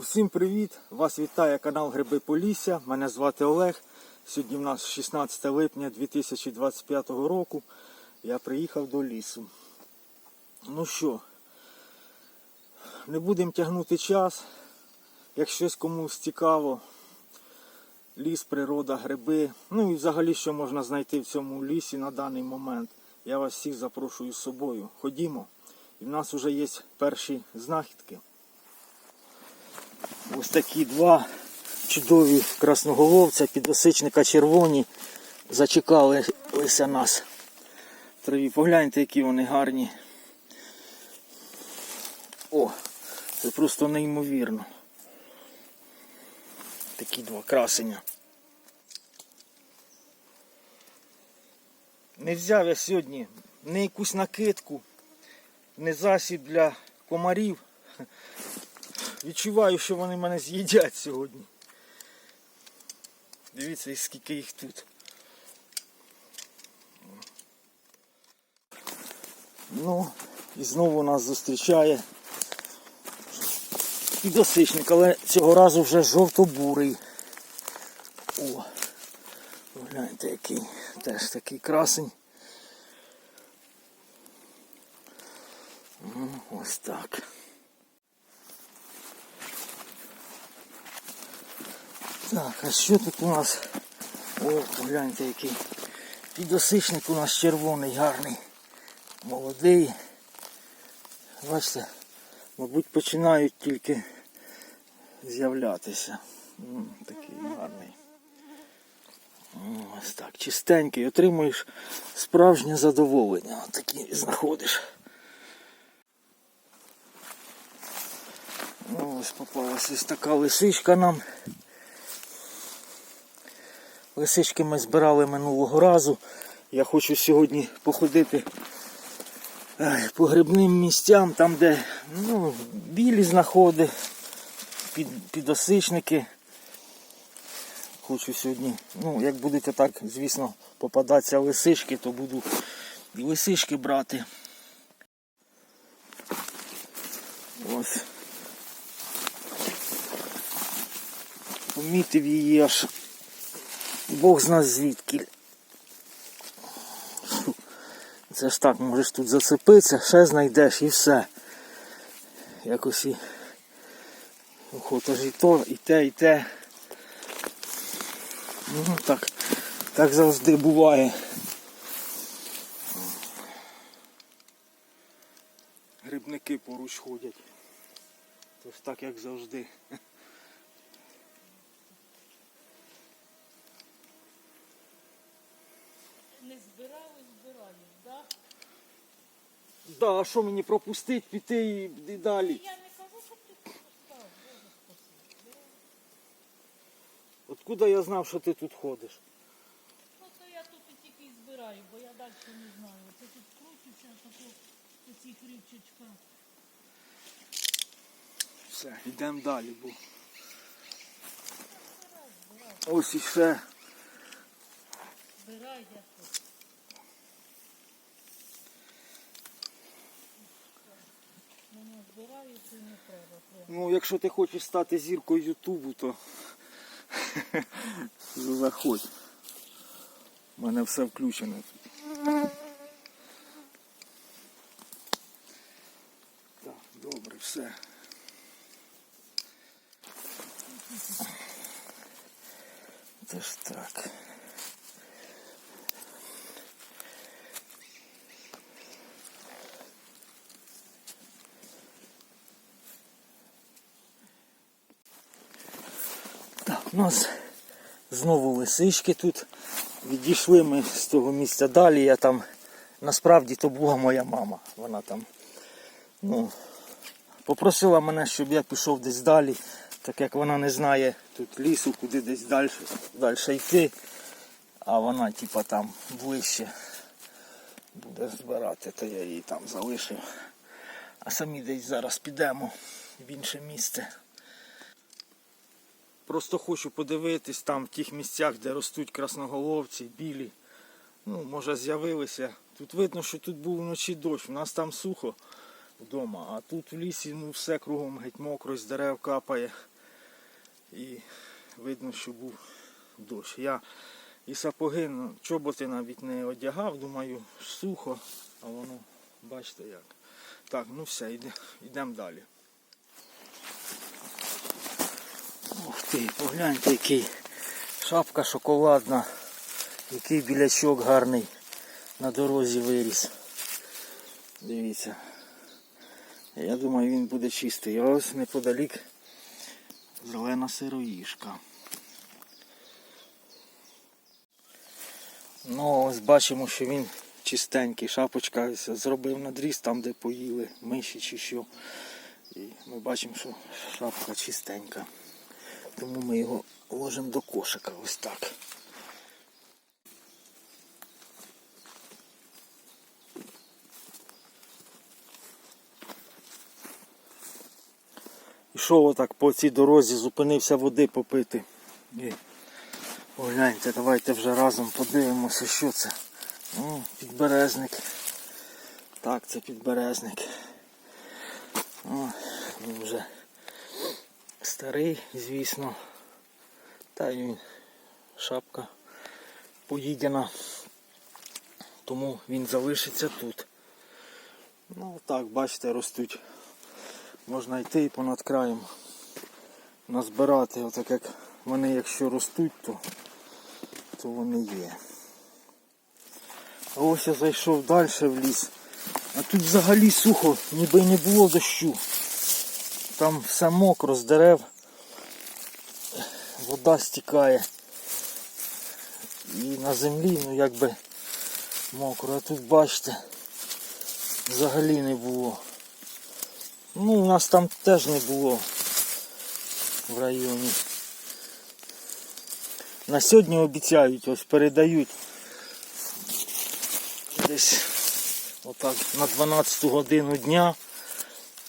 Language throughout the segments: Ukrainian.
Усім привіт! Вас вітає канал Гриби Полісся. Мене звати Олег. Сьогодні в нас 16 липня 2025 року. Я приїхав до лісу. Ну що, не будемо тягнути час. Як щось комусь цікаво, ліс, природа, гриби. Ну і взагалі, що можна знайти в цьому лісі на даний момент. Я вас всіх запрошую з собою. Ходімо. І в нас вже є перші знахідки. Ось такі два чудові красноголовця, підосичника червоні. Зачекалися нас. Траві. Погляньте, які вони гарні. О, це просто неймовірно. Такі два красення. Не взяв я сьогодні не якусь накидку, не засіб для комарів. Відчуваю, що вони мене з'їдять сьогодні. Дивіться, скільки їх тут. Ну, і знову нас зустрічає підосичник, але цього разу вже жовто-бурий. О, гляньте який. Теж такий красень. Ось так. Так, а що тут у нас? О, погляньте який. Підосичник у нас червоний, гарний. Молодий. Бачите, мабуть, починають тільки з'являтися. Такий гарний. Ось так, чистенький. Отримуєш справжнє задоволення. Такі знаходиш. Ось попалася ось така лисичка нам. Лисички ми збирали минулого разу. Я хочу сьогодні походити по грибним місцям, там де ну, білі знаходи, під, підосичники. Хочу сьогодні, ну, як будете так, звісно, попадатися лисички, то буду і лисички брати. Ось. Помітив її аж Бог зна звідки. Це ж так, можеш тут зацепитися, ще знайдеш і все. Якось і охота ж і то, і те, і те. Ну так, так завжди буває. Грибники поруч ходять. Тож так як завжди. Не збирали, збирали, да? Да, а що мені пропустить, піти і, і далі? Я не кажу, що ти тут спасибі. Откуда я знав, що ти тут ходиш? Ну то я тут і тільки і збираю, бо я далі не знаю. Це тут крутиться тако по цих річечках. Все, йдемо далі, бо. Ось іще. Збирай я тут. Ну, якщо ти хочеш стати зіркою Ютубу, то заходь. У мене все включено тут. Так, добре, все. Це ж так. Так, у нас знову лисички тут. Відійшли ми з того місця далі. Я там насправді то була моя мама. Вона там ну, попросила мене, щоб я пішов десь далі, так як вона не знає тут лісу, куди десь далі, далі йти. А вона типа там ближче буде збирати, то я її там залишив. А самі десь зараз підемо в інше місце. Просто хочу подивитись там в тих місцях, де ростуть красноголовці, білі. Ну, може з'явилися. Тут видно, що тут був вночі дощ. У нас там сухо. вдома. А тут в лісі ну, все кругом геть мокро, з дерев капає. І видно, що був дощ. Я і сапоги, ну, чоботи навіть не одягав, думаю, сухо, а воно, бачите як. Так, ну все, йдемо далі. Ти, погляньте, який шапка шоколадна, який білячок гарний на дорозі виріс. Дивіться. Я думаю, він буде чистий. А ось неподалік зелена сироїшка. Ну, ось бачимо, що він чистенький. Шапочка зробив надріз там, де поїли миші чи що. І ми бачимо, що шапка чистенька. Тому ми його ложимо до кошика ось так. Ішов отак по цій дорозі, зупинився води попити. І погляньте, давайте вже разом подивимося, що це. О, підберезник. Так, це підберезник. О, він вже старий, звісно. Та й шапка поїдена. Тому він залишиться тут. Ну так, бачите, ростуть. Можна йти і понад краєм назбирати, отак як вони якщо ростуть, то, то вони є. А ось я зайшов далі в ліс. А тут взагалі сухо, ніби не було дощу. Там все мокро з дерев. Вода стікає. І на землі, ну якби мокро. А тут бачите, взагалі не було. Ну, у нас там теж не було в районі. На сьогодні обіцяють, ось передають десь отак на 12 годину дня.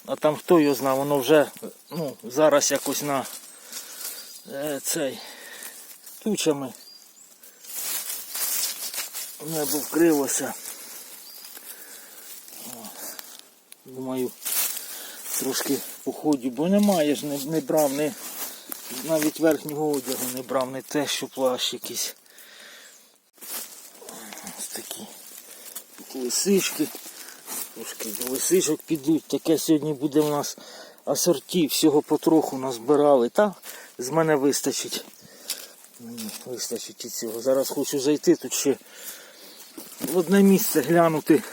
А там хто його знає, воно вже ну, зараз якось на е, цей тучами небо вкрилося. Думаю, трошки походю, бо немає ж, не, не брав, не, навіть верхнього одягу не брав, не те, що плащ якийсь. Ось такі лисички. Трошки до лисичок підуть. Таке сьогодні буде у нас асорті, всього потроху назбирали. Та з мене вистачить. Мені вистачить і цього. Зараз хочу зайти тут ще в одне місце глянути.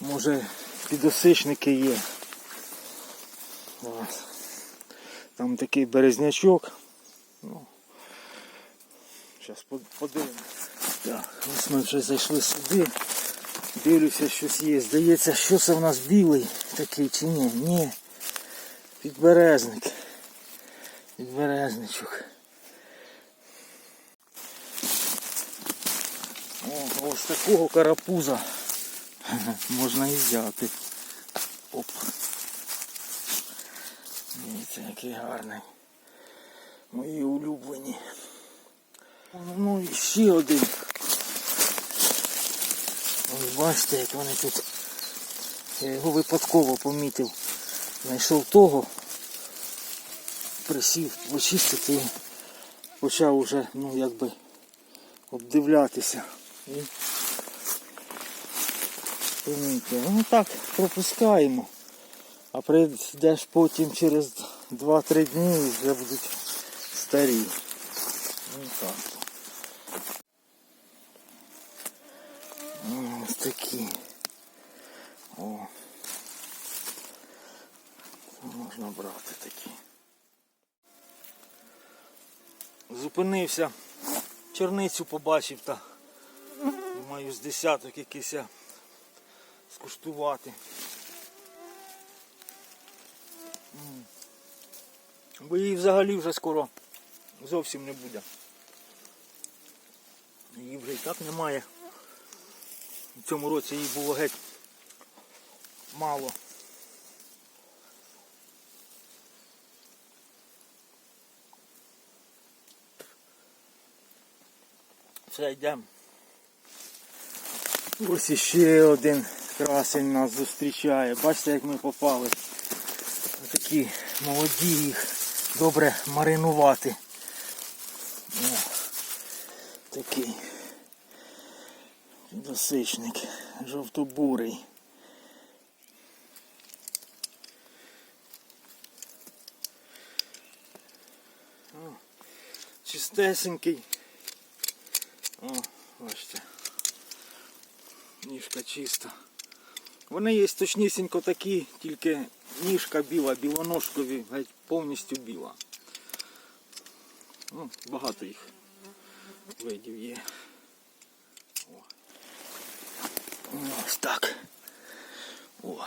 Може підосичники є. Ось. Там такий березнячок. Ну, Зараз подивимось. Так, ось ми вже зайшли сюди. Дивлюся, щось є. Здається, що це в нас білий такий чи ні? Ні. Підберезник. Підберезничок. О, ось такого карапуза можна і взяти. Оп. Дивіться, який гарний. Мої улюблені. Ну і ще один. Ось бачите, як вони тут. Я його випадково помітив. Знайшов того, присів почистити і почав уже, ну якби, обдивлятися. І помітив. Ну так, пропускаємо. А прийдеш потім через 2-3 дні і вже будуть старі. Ну так. Ну, Ось такі. О. Можна брати такі. Зупинився. Черницю побачив та думаю з десяток якийсь скуштувати. Бо її взагалі вже скоро зовсім не буде. Її вже і так немає. В цьому році їй було геть мало. Все, йдемо. Ось іще один Красень нас зустрічає. Бачите, як ми попали. Такі молоді їх добре маринувати. О, такий досичник, жовтобурий. Чистесенький. О, бачите. Ніжка чиста. Вони є точнісінько такі, тільки ніжка біла, білоножкові, геть повністю біла. Ну, багато їх видів є. О. Ось так. О.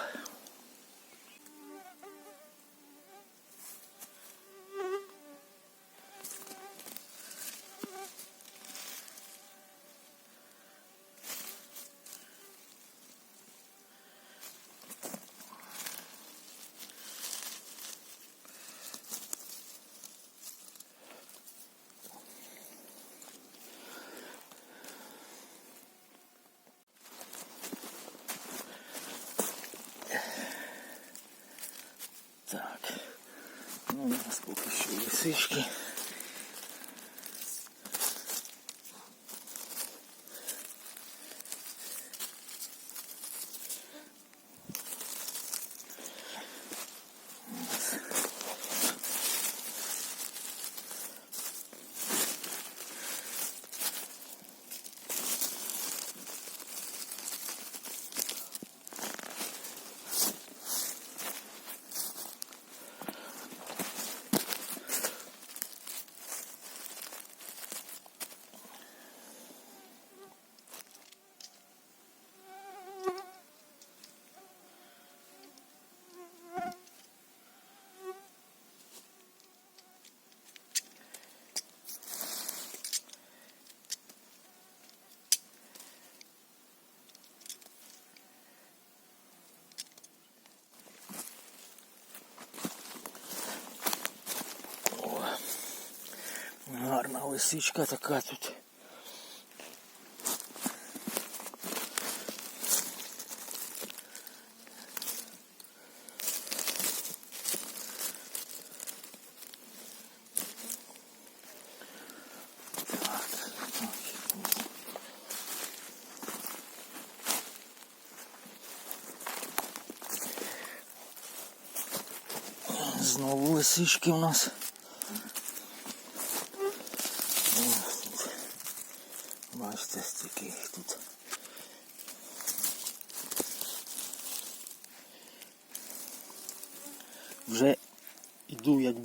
у нас поки. Лисичка така тут. Знову лисички у нас.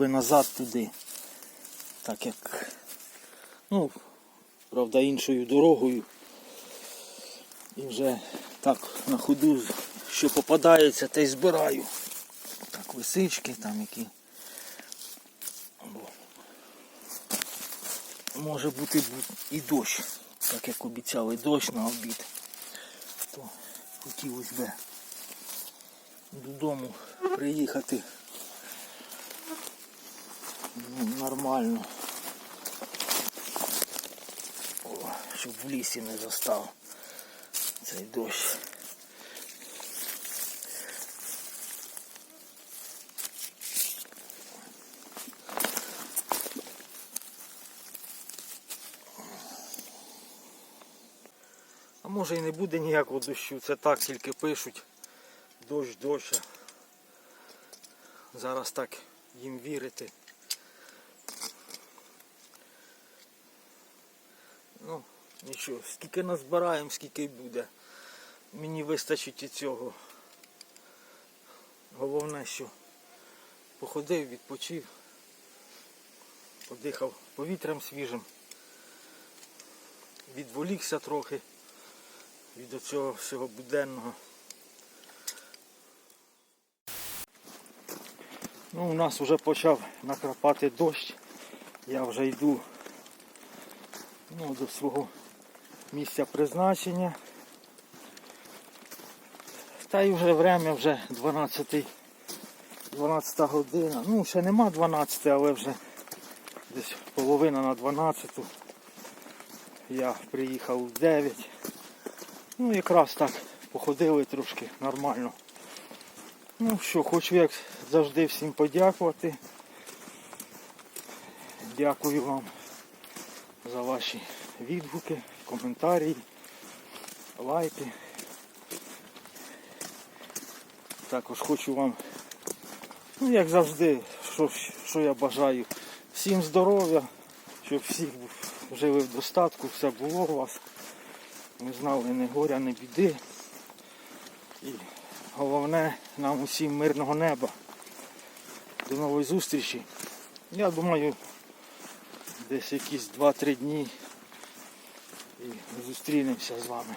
Якби назад туди. Так як, ну, правда, іншою дорогою. І вже так на ходу, що попадається, те й збираю. Так, лисички там які. Може бути і дощ, так як обіцяли дощ на обід. То хотілося б додому приїхати ну, нормально. О, щоб в лісі не застав цей дощ. А може і не буде ніякого дощу, це так тільки пишуть. Дощ, дощ. Зараз так їм вірити. Ну, нічого, скільки назбираємо, скільки буде. Мені вистачить і цього. Головне, що походив, відпочив, подихав повітрям свіжим, відволікся трохи від цього всього буденного. Ну, у нас вже почав накрапати дощ. Я вже йду ну, до свого місця призначення. Та й вже время вже 12, 12 година. Ну, ще нема 12, але вже десь половина на 12. Я приїхав в 9. Ну, якраз так походили трошки нормально. Ну що, хочу як завжди всім подякувати. Дякую вам за ваші відгуки, коментарі, лайки. Також хочу вам, ну як завжди, що, що я бажаю, всім здоров'я, щоб всіх жили в достатку, все було у вас. Не знали ні горя, ні біди. І головне нам усім мирного неба. До нової зустрічі. Я думаю, десь якісь 2-3 дні і зустрінемося з вами.